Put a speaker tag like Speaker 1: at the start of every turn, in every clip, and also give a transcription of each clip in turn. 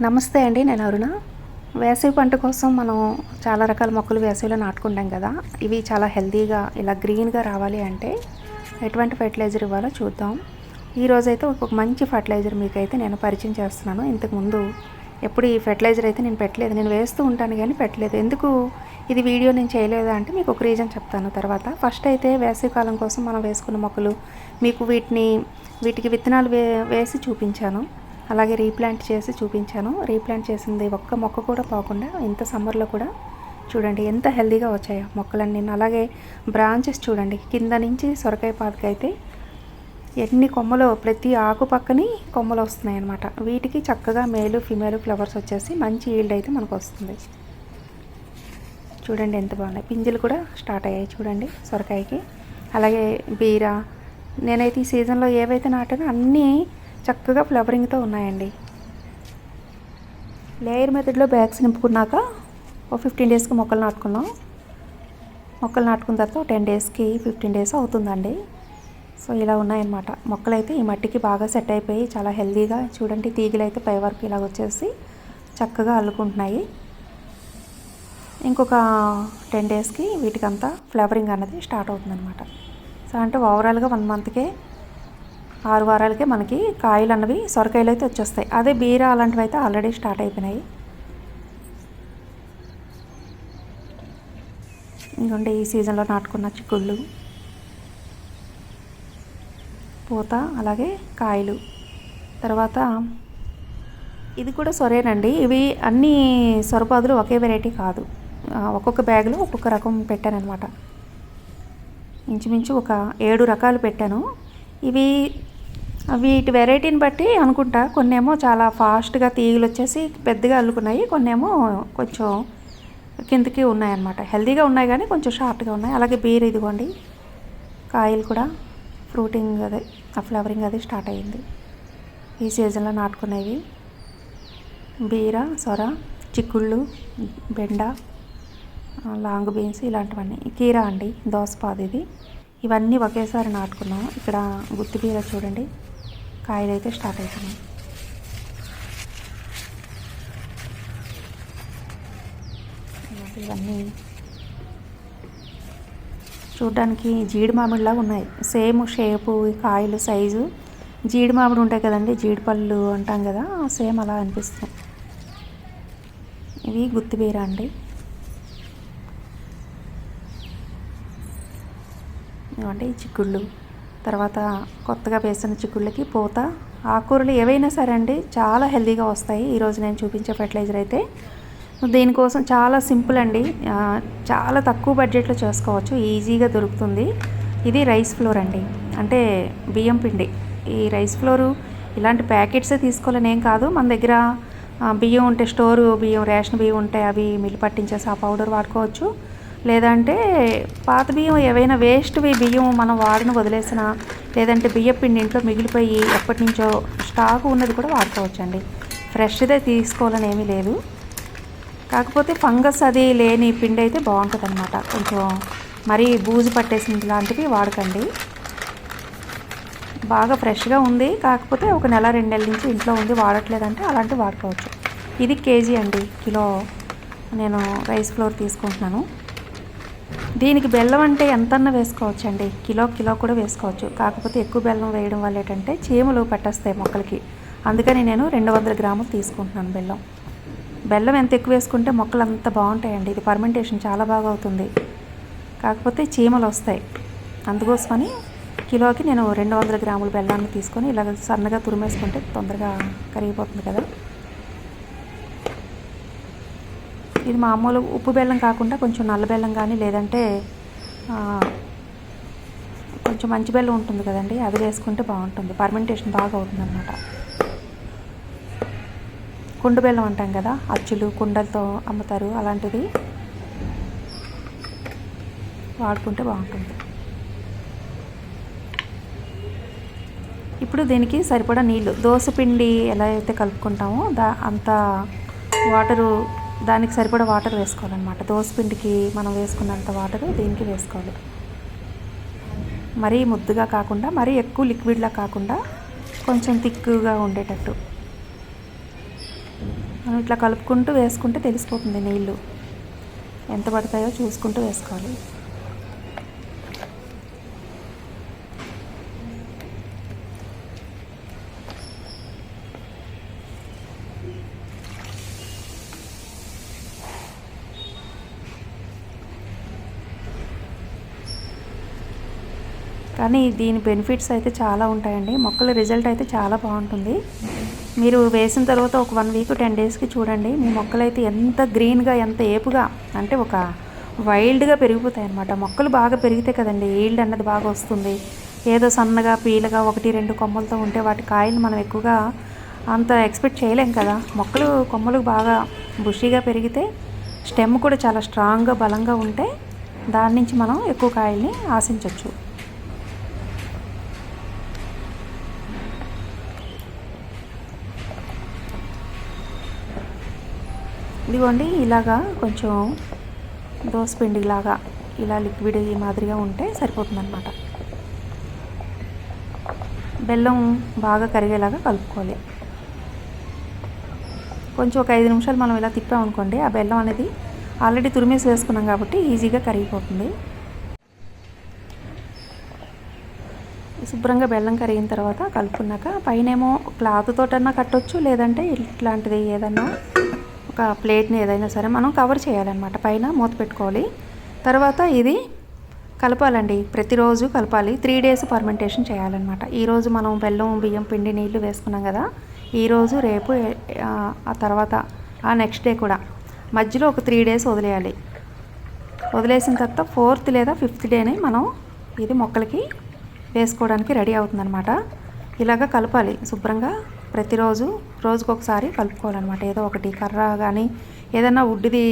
Speaker 1: నమస్తే అండి నేను అరుణ. వేసవి పంట కోసం మనం చాలా రకాల మొక్కలు వేసవిలో నాటుకుంటాం కదా. ఇవి చాలా హెల్తీగా ఇలా గ్రీన్గా రావాలి అంటే ఎటువంటి ఫర్టిలైజర్ ఇవ్వాలో చూద్దాం. ఈ రోజైతే ఒక మంచి ఫర్టిలైజర్ మీకైతే నేను పరిచయం చేస్తున్నాను. ఇంతకుముందు ఎప్పుడు ఈ ఫర్టిలైజర్ అయితే నేను పెట్టలేదు. నేను వేస్తూ ఉంటాను కానీ పెట్టలేదు. ఎందుకు ఇది వీడియో నేను చేయలేదా అంటే మీకు ఒక రీజన్ చెప్తాను తర్వాత. ఫస్ట్ అయితే వేసవికాలం కోసం మనం వేసుకున్న మొక్కలు మీకు వీటిని వీటికి విత్తనాలు వే వేసి చూపించాను. అలాగే రీప్లాంట్ చేసి చూపించాను. రీప్లాంట్ చేసింది ఒక్క మొక్క కూడా పోకుండా ఇంత సమ్మర్లో కూడా చూడండి ఎంత హెల్దీగా వచ్చాయో మొక్కలన్నీ. అలాగే బ్రాంచెస్ చూడండి. కింద నుంచి సొరకాయ పాతకైతే ఎన్ని కొమ్మలు ప్రతి ఆకు పక్కని కొమ్మలు వస్తున్నాయి అన్నమాట వీటికి చక్కగా మేలు ఫిమేలు ఫ్లవర్స్ వచ్చేసి మంచి ఈల్డ్ అయితే మనకు వస్తుంది. చూడండి ఎంత బాగున్నాయి. పింజలు కూడా స్టార్ట్ అయ్యాయి చూడండి సొరకాయకి. అలాగే బీర. నేనైతే ఈ సీజన్లో ఏవైతే నాటానో అన్నీ చక్కగా ఫ్లవరింగ్తో ఉన్నాయండి. లేయర్ మెథడ్లో బ్యాగ్స్ నింపుకున్నాక ఓ ఫిఫ్టీన్ డేస్కి మొక్కలు నాటుకున్నాం మొక్కలు నాటుకున్న తర్వాత టెన్ డేస్కి ఫిఫ్టీన్ డేస్ అవుతుందండి. సో ఇలా ఉన్నాయన్నమాట. మొక్కలు అయితే ఈ మట్టికి బాగా సెట్ అయిపోయి చాలా హెల్దీగా చూడండి తీగలు అయితే పై వరకు ఇలా వచ్చేసి చక్కగా అల్లుకుంటున్నాయి. ఇంకొక టెన్ డేస్కి వీటికంతా ఫ్లవరింగ్ అనేది స్టార్ట్ అవుతుందన్నమాట. సో అంటే ఓవరాల్గా వన్ మంత్కే ఆరు వారాలకే మనకి కాయలు అన్నవి సొరకాయలు అయితే వచ్చేస్తాయి. అదే బీర అలాంటివి అయితే ఆల్రెడీ స్టార్ట్ అయిపోయినాయి. ఇంకొంటే ఈ సీజన్లో నాటుకున్న చిక్కుళ్ళు పూత అలాగే కాయలు. తర్వాత ఇది కూడా సొరేనండి. ఇవి అన్ని సొరపాదులు ఒకే వెరైటీ కాదు. ఒక్కొక్క బ్యాగ్లో ఒక్కొక్క రకం పెట్టానమాట ఇంచుమించు ఒక ఏడు రకాలు పెట్టాను. ఇవి వీటి వెరైటీని బట్టి అనుకుంటా. కొన్నేమో చాలా ఫాస్ట్గా తీగలు వచ్చేసి పెద్దగా అల్లుకున్నాయి. కొన్నేమో కొంచెం కిందకి ఉన్నాయన్నమాట. హెల్తీగా ఉన్నాయి కానీ కొంచెం షార్ట్గా ఉన్నాయి. అలాగే బీర్ ఇదిగోండి. కాయలు కూడా ఫ్రూటింగ్ అదే ఆ ఫ్లవరింగ్ అది స్టార్ట్ అయ్యింది. ఈ సీజన్లో నాటుకునేవి. బీర సొర చిక్కుళ్ళు బెండ లాంగ్ బీన్స్ ఇలాంటివన్నీ. కీరా అండి దోసపాదు ఇది ఇవన్నీ ఒకేసారి నాటుకున్నాం ఇక్కడ గుత్తి బీర చూడండి. కాయలు అయితే స్టార్ట్ అవుతున్నాయి. ఇవన్నీ చూడ్డానికి జీడి మామిడిలాగా ఉన్నాయి. సేమ్ షేపు కాయలు సైజు. జీడి మామిడి ఉంటాయి కదండి జీడిపళ్ళు అంటాం కదా సేమ్ అలా అనిపిస్తుంది. ఇవి గుత్తిబీర అండి. ఇవంటే ఈ చిక్కుళ్ళు. తర్వాత కొత్తగా వేసిన చిక్కుళ్ళకి పూత ఆకుకూరలు ఏవైనా సరే అండి చాలా హెల్తీగా వస్తాయి. ఈరోజు నేను చూపించే ఫెర్టిలైజర్ అయితే దీనికోసం చాలా సింపుల్ అండి. చాలా తక్కువ బడ్జెట్లో చేసుకోవచ్చు. ఈజీగా దొరుకుతుంది. ఇది రైస్ ఫ్లోర్ అండి. అంటే బియ్యం పిండి. ఈ రైస్ ఫ్లోరు ఇలాంటి ప్యాకెట్సే తీసుకోవాలని ఏం కాదు. మన దగ్గర బియ్యం ఉంటే స్టోరు బియ్యం రేషన్ బియ్యం ఉంటే అవి మిల్లు పట్టించేసి ఆ పౌడర్ వాడుకోవచ్చు. లేదంటే పాత బియ్యం ఏవైనా వేస్ట్వి బియ్యం మనం వాడిన వదిలేసిన లేదంటే బియ్య పిండి ఇంట్లో మిగిలిపోయి ఎప్పటి నుంచో స్టాక్ ఉన్నది కూడా వాడుకోవచ్చండి. ఫ్రెష్దే తీసుకోవాలని ఏమీ లేదు. కాకపోతే ఫంగస్ అది లేని పిండి అయితే బాగుంటుంది అనమాట కొంచెం మరీ బూజు పట్టేసిన లాంటివి వాడకండి. బాగా ఫ్రెష్గా ఉంది. కాకపోతే ఒక నెల రెండు నెలల నుంచి ఇంట్లో ఉంది వాడట్లేదంటే అలాంటివి వాడుకోవచ్చు. ఇది కేజీ అండి కిలో. నేను రైస్ ఫ్లోర్ తీసుకుంటున్నాను. దీనికి బెల్లం అంటే ఎంతన్నా వేసుకోవచ్చు అండి కిలో కిలో కూడా వేసుకోవచ్చు. కాకపోతే ఎక్కువ బెల్లం వేయడం వల్ల ఏంటంటే చీమలు పట్టేస్తాయి మొక్కలకి. అందుకని నేను రెండు వందల గ్రాములు తీసుకుంటున్నాను బెల్లం. బెల్లం ఎంత ఎక్కువ వేసుకుంటే మొక్కలు అంత బాగుంటాయండి. ఇది పర్మెంటేషన్ చాలా బాగా అవుతుంది. కాకపోతే చీమలు వస్తాయి. అందుకోసమని కిలోకి నేను రెండు వందల గ్రాముల బెల్లాన్ని తీసుకొని ఇలాగ సన్నగా తురిమేసుకుంటే తొందరగా కరిగిపోతుంది కదా. ఇది మామూలు ఉప్పు బెల్లం కాకుండా కొంచెం నల్ల బెల్లం కానీ లేదంటే కొంచెం మంచి బెల్లం ఉంటుంది కదండి అవి వేసుకుంటే బాగుంటుంది. పర్మెంటేషన్ బాగా అవుతుంది అనమాట కుండు బెల్లం అంటాం కదా అచ్చులు కుండలతో అమ్ముతారు అలాంటిది వాడుకుంటే బాగుంటుంది. ఇప్పుడు దీనికి సరిపడా నీళ్ళు దోశ పిండి ఎలా అయితే కలుపుకుంటామో దా అంత వాటరు దానికి సరిపడా వాటర్ వేసుకోవాలన్నమాట. దోసపిండికి మనం వేసుకున్నంత వాటర్ దీనికి వేసుకోవాలి. మరీ ముద్దుగా కాకుండా మరీ ఎక్కువ లిక్విడ్లా కాకుండా కొంచెం థిక్గా ఉండేటట్టు. మనం ఇట్లా కలుపుకుంటూ వేసుకుంటే తెలిసిపోతుంది నీళ్ళు. ఎంత పడతాయో చూసుకుంటూ వేసుకోవాలి. కానీ దీని బెనిఫిట్స్ అయితే చాలా ఉంటాయండి. మొక్కల రిజల్ట్ అయితే చాలా బాగుంటుంది. మీరు వేసిన తర్వాత ఒక వన్ వీక్ టెన్ డేస్కి చూడండి. మీ మొక్కలు అయితే ఎంత గ్రీన్గా ఎంత ఏపుగా అంటే ఒక వైల్డ్గా పెరిగిపోతాయి అన్నమాట మొక్కలు బాగా పెరిగితే కదండి ఈల్డ్ అన్నది బాగా వస్తుంది. ఏదో సన్నగా పీలగా ఒకటి రెండు కొమ్మలతో ఉంటే వాటి కాయలు మనం ఎక్కువగా అంత ఎక్స్పెక్ట్ చేయలేం కదా. మొక్కలు కొమ్మలు బాగా బుషీగా పెరిగితే స్టెమ్ కూడా చాలా స్ట్రాంగ్గా బలంగా ఉంటే దాని నుంచి మనం ఎక్కువ కాయల్ని ఆశించవచ్చు ఇదిగోండి ఇలాగా కొంచెం దోసపిండిలాగా ఇలా లిక్విడ్ ఈ మాదిరిగా ఉంటే సరిపోతుందన్నమాట. బెల్లం బాగా కరిగేలాగా కలుపుకోవాలి. కొంచెం ఒక ఐదు నిమిషాలు మనం ఇలా తిప్పామనుకోండి ఆ బెల్లం అనేది ఆల్రెడీ తురిమేసి వేసుకున్నాం కాబట్టి ఈజీగా కరిగిపోతుంది. శుభ్రంగా బెల్లం కరిగిన తర్వాత కలుపుకున్నాక పైనేమో క్లాత్ తోటన్నా కట్టొచ్చు లేదంటే ఇట్లాంటిది ఏదన్నా ఒక ప్లేట్ని ఏదైనా సరే మనం కవర్ చేయాలన్నమాట. పైన మూత పెట్టుకోవాలి. తర్వాత ఇది కలపాలండి. ప్రతిరోజు కలపాలి. త్రీ డేస్ పర్మెంటేషన్ చేయాలన్నమాట. ఈరోజు మనం బెల్లం బియ్యం పిండి నీళ్ళు వేసుకున్నాం కదా. ఈరోజు రేపు ఆ తర్వాత ఆ నెక్స్ట్ డే కూడా. మధ్యలో ఒక త్రీ డేస్ వదిలేయాలి. వదిలేసిన తర్వాత ఫోర్త్ లేదా ఫిఫ్త్ డేని మనం ఇది మొక్కలకి వేసుకోవడానికి రెడీ అవుతుందన్నమాట. ఇలాగ కలపాలి. శుభ్రంగా ప్రతిరోజు రోజుకొకసారి కలుపుకోవాలన్నమాట. ఏదో ఒకటి కర్ర కానీ ఏదన్నా వుడ్ది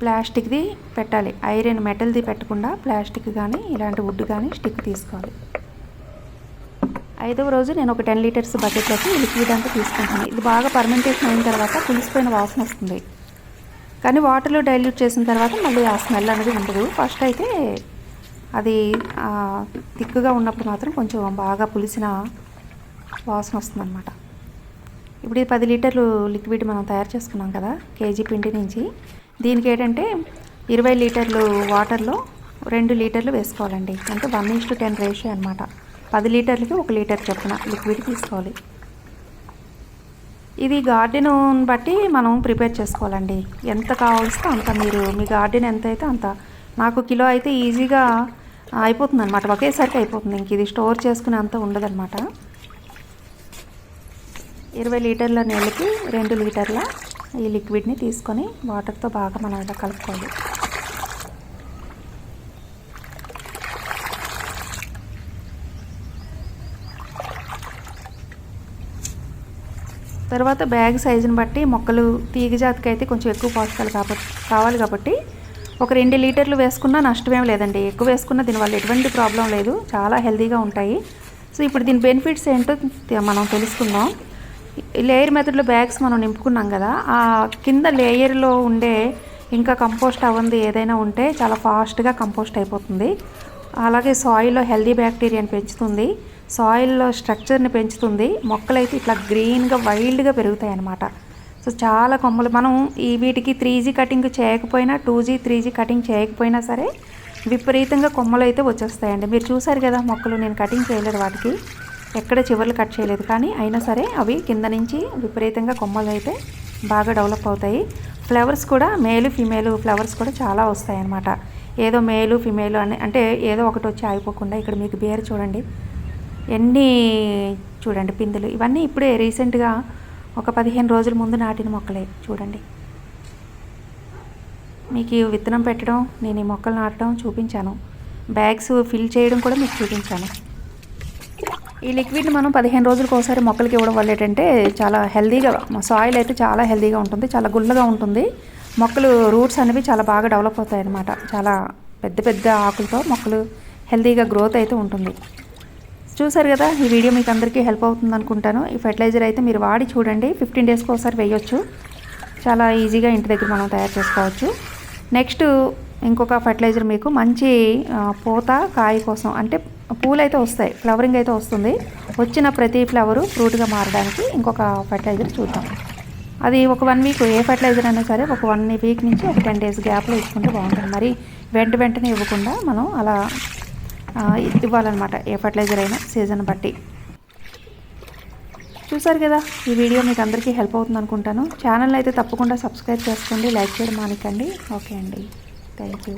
Speaker 1: ప్లాస్టిక్ది పెట్టాలి. ఐరన్ మెటల్ది పెట్టకుండా ప్లాస్టిక్ కానీ ఇలాంటి వుడ్ కానీ స్టిక్ తీసుకోవాలి. ఐదవ రోజు నేను ఒక టెన్ లీటర్స్ బకెట్లోకి లిక్విడ్ అంతా తీసుకుంటాను. ఇది బాగా పర్మెంటేషన్ అయిన తర్వాత పులిసిపోయిన వాసన వస్తుంది. కానీ వాటర్లో డైల్యూట్ చేసిన తర్వాత మళ్ళీ ఆ స్మెల్ అనేది ఉండదు. ఫస్ట్ అయితే అది థిక్గా ఉన్నప్పుడు మాత్రం కొంచెం బాగా పులిసిన వాసన వస్తుందన్నమాట. ఇప్పుడు ఈ పది లీటర్లు లిక్విడ్ మనం తయారు చేసుకున్నాం కదా కేజీ పిండి నుంచి. దీనికి ఏంటంటే ఇరవై లీటర్లు వాటర్లో రెండు లీటర్లు వేసుకోవాలండి. అంటే one is to ten ratio అనమాట పది లీటర్లకి ఒక లీటర్ చొప్పున లిక్విడ్ తీసుకోవాలి. ఇది గార్డెన్ బట్టి మనం ప్రిపేర్ చేసుకోవాలండి. ఎంత కావాల్స్తే అంత మీరు మీ గార్డెన్ ఎంత అయితే అంత. నాకు కిలో అయితే ఈజీగా అయిపోతుంది అనమాట ఒకేసారికి అయిపోతుంది. ఇంక ఇది స్టోర్ చేసుకునే అంత ఉండదన్నమాట. ఇరవై లీటర్ల నీళ్ళకి రెండు లీటర్ల ఈ లిక్విడ్ని తీసుకొని వాటర్తో బాగా మనం ఇలా కలుపుకోవాలి. తర్వాత బ్యాగ్ సైజుని బట్టి మొక్కలు తీగ జాతికి అయితే కొంచెం ఎక్కువ పోషకాలు కాబట్టి కావాలి కాబట్టి ఒక రెండు లీటర్లు వేసుకున్నా నష్టమేం లేదండి. ఎక్కువ వేసుకున్న దీనివల్ల ఎటువంటి ప్రాబ్లం లేదు. చాలా హెల్తీగా ఉంటాయి. సో ఇప్పుడు దీని బెనిఫిట్స్ ఏంటో మనం తెలుసుకుందాం. లేయర్ మెథడ్లో బ్యాగ్స్ మనం నింపుకున్నాం కదా ఆ కింద లేయర్లో ఉండే ఇంకా కంపోస్ట్ అవ్వంది ఏదైనా ఉంటే చాలా ఫాస్ట్గా కంపోస్ట్ అయిపోతుంది. అలాగే సాయిల్లో హెల్దీ బ్యాక్టీరియాని పెంచుతుంది. సాయిల్లో స్ట్రక్చర్ని పెంచుతుంది. మొక్కలైతే ఇట్లా గ్రీన్గా వైల్డ్గా పెరుగుతాయి అన్నమాట. సో చాలా కొమ్మలు మనం ఈ వీటికి త్రీ జీ కటింగ్ చేయకపోయినా two G three G cutting చేయకపోయినా సరే విపరీతంగా కొమ్మలు అయితే వచ్చేస్తాయండి. మీరు చూసారు కదా మొక్కలు నేను కటింగ్ చేయలేదు వాటికి. ఎక్కడ చివర్లు కట్ చేయలేదు కానీ అయినా సరే అవి కింద నుంచి విపరీతంగా కొమ్మలు అయితే బాగా డెవలప్ అవుతాయి. ఫ్లవర్స్ కూడా మేలు ఫిమేలు ఫ్లవర్స్ కూడా చాలా వస్తాయన్నమాట. ఏదో మేలు ఫిమేలు అని అంటే ఏదో ఒకటి వచ్చి ఆగిపోకుండా ఇక్కడ మీకు బేర్ చూడండి. ఎన్ని చూడండి పిందులు. ఇవన్నీ ఇప్పుడే రీసెంట్గా ఒక పదిహేను రోజుల ముందు నాటిన మొక్కలే చూడండి. మీకు విత్తనం పెట్టడం నేను ఈ మొక్కలు నాటడం చూపించాను. బ్యాగ్స్ ఫిల్ చేయడం కూడా మీకు చూపించాను. ఈ లిక్విడ్ని మనం పదిహేను రోజులకు ఒకసారి మొక్కలకి ఇవ్వడం వల్ల ఏంటంటే చాలా హెల్దీగా సాయిల్ అయితే చాలా హెల్దీగా ఉంటుంది చాలా గుల్లగా ఉంటుంది. మొక్కలు రూట్స్ అనేవి చాలా బాగా డెవలప్ అవుతాయి అన్నమాట. చాలా పెద్ద పెద్ద ఆకులతో మొక్కలు హెల్దీగా గ్రోత్ అయితే ఉంటుంది. చూసారు కదా ఈ వీడియో మీకు అందరికీ హెల్ప్ అవుతుంది అనుకుంటాను. ఈ ఫెర్టిలైజర్ అయితే మీరు వాడి చూడండి ఫిఫ్టీన్ డేస్కి ఒకసారి వేయొచ్చు. చాలా ఈజీగా ఇంటి దగ్గర మనం తయారు చేసుకోవచ్చు. నెక్స్ట్ ఇంకొక ఫర్టిలైజర్ మీకు మంచి పూత కాయ కోసం అంటే పూలు అయితే వస్తాయి ఫ్లవరింగ్ అయితే వస్తుంది. వచ్చిన ప్రతి ఫ్లవరు ఫ్రూట్గా మారడానికి ఇంకొక ఫర్టిలైజర్ చూద్దాం. అది ఒక వన్ వీక్ ఏ ఫర్టిలైజర్ అయినా సరే ఒక వన్ వీక్ నుంచి ఒక టెన్ డేస్ గ్యాప్లో ఇచ్చుకుంటే బాగుంటుంది. మరి వెంట వెంటనే ఇవ్వకుండా మనం అలా ఇవ్వాలన్నమాట ఏ ఫర్టిలైజర్ అయినా సీజన్ బట్టి. చూసారు కదా ఈ వీడియో మీకు అందరికీ హెల్ప్ అవుతుంది అనుకుంటాను. ఛానల్ అయితే తప్పకుండా సబ్స్క్రైబ్ చేసుకోండి లైక్ చేయడం మానికండి. ఓకే అండి. Thank you